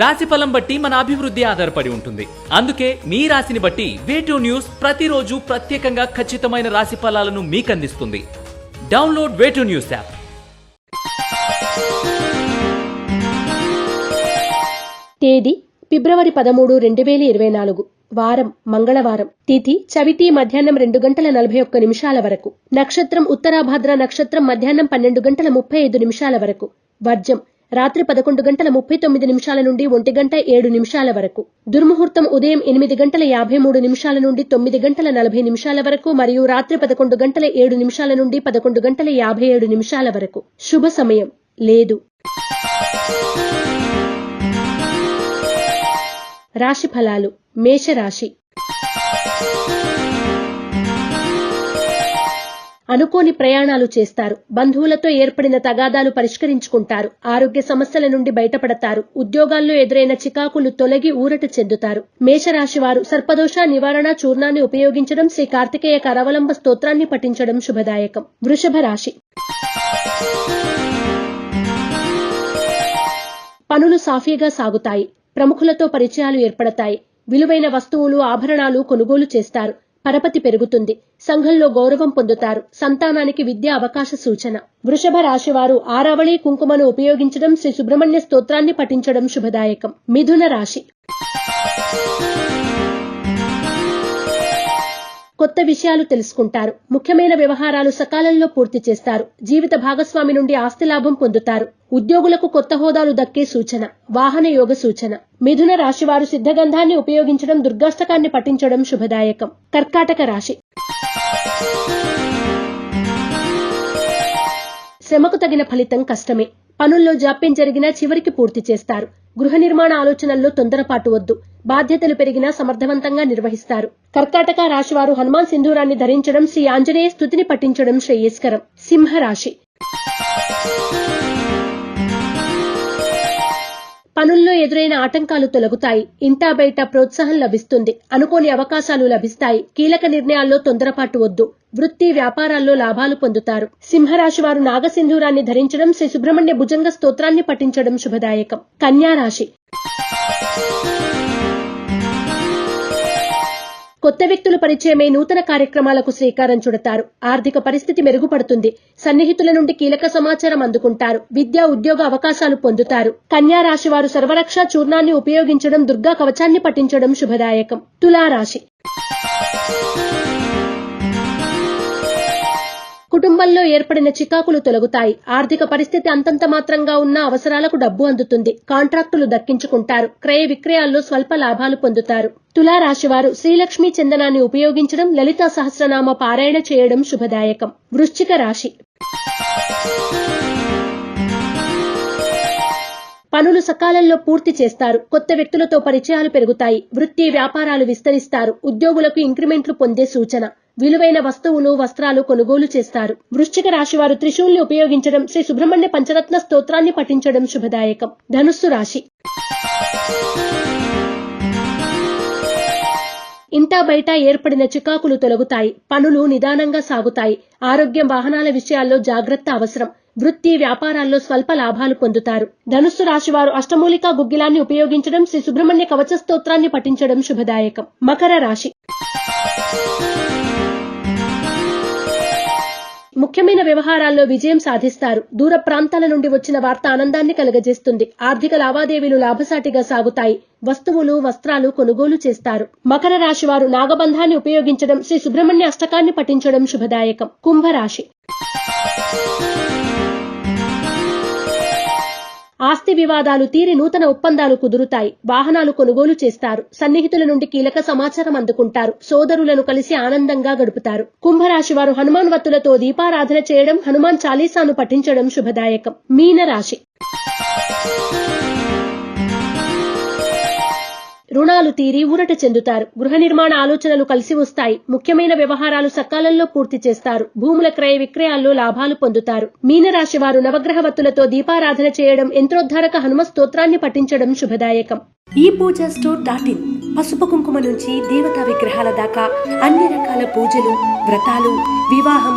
రాశి ఫలం బట్టి మన అభివృద్ధి ఆధారపడి ఉంటుంది. అందుకే మీ రాశిని బట్టి వేటూ న్యూస్ ప్రతిరోజు ప్రత్యేకంగా ఖచ్చితమైన రాశి ఫలాలను మీకు అందిస్తుంది డౌన్లోడ్ వేటూ న్యూస్ యాప్ తేదీ ఫిబ్రవరి పదమూడు రెండు వేల ఇరవై నాలుగు వారం మంగళవారం. తిథి చవితి మధ్యాహ్నం రెండు గంటల నలభై ఒక్క నిమిషాల వరకు. నక్షత్రం ఉత్తరాభాద్ర నక్షత్రం మధ్యాహ్నం పన్నెండు గంటల ముప్పై ఐదు నిమిషాల వరకు. వర్జం రాత్రి పదకొండు గంటల ముప్పై తొమ్మిది నిమిషాల నుండి ఒంటి గంట ఏడు నిమిషాల వరకు. దుర్ముహూర్తం ఉదయం ఎనిమిది గంటల యాభై మూడు నిమిషాల నుండి తొమ్మిది గంటల నలభై నిమిషాల వరకు మరియు రాత్రి పదకొండు గంటల ఏడు నిమిషాల నుండి పదకొండు గంటల యాభై ఏడు నిమిషాల వరకు. శుభ సమయం. లేదు. రాశి ఫలాలు. మేషరాశి. అనుకోని ప్రయాణాలు చేస్తారు. బంధువులతో ఏర్పడిన తగాదాలు పరిష్కరించుకుంటారు. ఆరోగ్య సమస్యల నుండి బయటపడతారు. ఉద్యోగాల్లో ఎదురైన చికాకులు తొలగి ఊరట చెందుతారు. మేషరాశి వారు సర్పదోష నివారణ చూర్ణాన్ని ఉపయోగించడం శ్రీ కార్తికేయ కరవలంబ స్తోత్రాన్ని పఠించడం శుభదాయకం. వృషభ రాశి. పనులు సాఫీగా సాగుతాయి. ప్రముఖులతో పరిచయాలు ఏర్పడతాయి. విలువైన వస్తువులు ఆభరణాలు కొనుగోలు చేస్తారు. పరపతి పెరుగుతుంది. సంఘంలో గౌరవం పొందుతారు. సంతానానికి విద్య అవకాశ సూచన. వృషభ రాశివారు ఆరావళి కుంకుమను ఉపయోగించడం శ్రీ సుబ్రహ్మణ్య స్తోత్రాన్ని పఠించడం శుభదాయకం. మిథున రాశి. కొత్త విషయాలు తెలుసుకుంటారు. ముఖ్యమైన వ్యవహారాలు సకాలంలో పూర్తి చేస్తారు. జీవిత భాగస్వామి నుండి ఆస్తి లాభం పొందుతారు. ఉద్యోగులకు కొత్త హోదాలు దక్కే సూచన వాహన యోగ సూచన. మిథున రాశివారు సిద్ధగంధాన్ని ఉపయోగించడం దుర్గాష్టకాన్ని పఠించడం శుభదాయకం. కర్కాటక రాశి. శ్రమకు తగిన ఫలితం కష్టమే. పనుల్లో జాప్యం జరిగినా చివరికి పూర్తి చేస్తారు. గృహ నిర్మాణ ఆలోచనల్లో తొందరపాటు వద్దు. బాధ్యతలు పెరిగినా సమర్థవంతంగా నిర్వహిస్తారు. కర్కాటక రాశివారు హనుమాన్ సింధూరాన్ని ధరించడం శ్రీ ఆంజనేయ స్థుతిని పఠించడం శ్రేయస్కరం. సింహరాశి. పనుల్లో ఎదురైన ఆటంకాలు తొలగుతాయి. ఇంటా బయట ప్రోత్సాహం లభిస్తుంది. అనుకోని అవకాశాలు లభిస్తాయి. కీలక నిర్ణయాల్లో తొందరపాటు వద్దు. వృత్తి వ్యాపారాల్లో లాభాలు పొందుతారు. సింహరాశి వారు నాగసింధూరాన్ని ధరించడం శ్రీ సుబ్రహ్మణ్య భుజంగ స్తోత్రాన్ని పఠించడం శుభదాయకం. కన్యా రాశి కొత్త వ్యక్తులు పరిచయమే నూతన కార్యక్రమాలకు శ్రీకారం చుడతారు. ఆర్థిక పరిస్థితి మెరుగుపడుతుంది. సన్నిహితుల నుండి కీలక సమాచారం అందుకుంటారు. విద్యా ఉద్యోగ అవకాశాలు పొందుతారు. కన్యా రాశి వారు సర్వరక్ష చూర్ణాన్ని ఉపయోగించడం దుర్గా కవచాన్ని పఠించడం శుభదాయకం. తులారాశి కుటుంబంలో ఏర్పడిన చికాకులు తొలగుతాయి. ఆర్థిక పరిస్థితి అంతంత మాత్రంగా ఉన్న అవసరాలకు డబ్బు అందుతుంది. కాంట్రాక్టులు దక్కించుకుంటారు. క్రయ విక్రయాల్లో స్వల్ప లాభాలు పొందుతారు. తులారాశివారు శ్రీలక్ష్మీ చందనాన్ని ఉపయోగించడం లలితా సహస్రనామ పారాయణ చేయడం శుభదాయకం. వృశ్చిక రాశి పనులు సకాలంలో పూర్తి చేస్తారు. కొత్త వ్యక్తులతో పరిచయాలు పెరుగుతాయి. వృత్తి వ్యాపారాలు విస్తరిస్తారు. ఉద్యోగులకు ఇంక్రిమెంట్లు పొందే సూచన. విలువైన వస్తువులు వస్త్రాలు కొనుగోలు చేస్తారు. వృశ్చిక రాశి వారు త్రిశూల్ని ఉపయోగించడం శ్రీ సుబ్రహ్మణ్య పంచరత్న స్తోత్రాన్ని పఠించడం శుభదాయకం. ధనుస్సు రాశి. ఇంటా బయట ఏర్పడిన చికాకులు తొలగుతాయి పనులు నిదానంగా సాగుతాయి. ఆరోగ్యం వాహనాల విషయాల్లో జాగ్రత్త అవసరం. వృత్తి వ్యాపారాల్లో స్వల్ప లాభాలు పొందుతారు. ధనుస్సు రాశివారు అష్టమూలికా గుగ్గిలాన్ని ఉపయోగించడం శ్రీ సుబ్రహ్మణ్య కవచ స్తోత్రాన్ని పఠించడం శుభదాయకం. మకర రాశి. ముఖ్యమైన వ్యవహారాల్లో విజయం సాధిస్తారు. దూర ప్రాంతాల నుండి వచ్చిన వార్త ఆనందాన్ని కలగజేస్తుంది. ఆర్థిక లావాదేవీలు లాభసాటిగా సాగుతాయి. వస్తువులు వస్త్రాలు కొనుగోలు చేస్తారు. మకర రాశి వారు నాగబంధాన్ని ఉపయోగించడం శ్రీ సుబ్రహ్మణ్య అష్టకాన్ని పఠించడం శుభదాయకం. కుంభరాశి ఆస్తి వివాదాలు తీరి నూతన ఒప్పందాలు కుదురుతాయి. వాహనాలు కొనుగోలు చేస్తారు. సన్నిహితుల నుండి కీలక సమాచారం అందుకుంటారు. సోదరులను కలిసి ఆనందంగా గడుపుతారు. కుంభరాశి వారు హనుమాన్ వత్తులతో దీపారాధన చేయడం హనుమాన్ చాలీసాను పఠించడం శుభదాయకం. మీన రాశి రుణాలు తీరి ఊరట చెందుతారు. గృహ నిర్మాణ ఆలోచనలు కలిసి వస్తాయి. ముఖ్యమైన వ్యవహారాలు సకాలంలో పూర్తి చేస్తారు. భూముల క్రయ విక్రయాల్లో లాభాలు పొందుతారు. మీనరాశి వారు నవగ్రహవత్తులతో దీపారాధన చేయడం యంత్రోద్ధారక హనుమ స్తోత్రాన్ని పఠించడం శుభదాయకం. ఈ పూజ స్టోర్ డాట్ ఇన్ పసుపు కుంకుమ నుంచి దేవతా విగ్రహాల దాకా అన్ని రకాల పూజలు వ్రతాలు వివాహం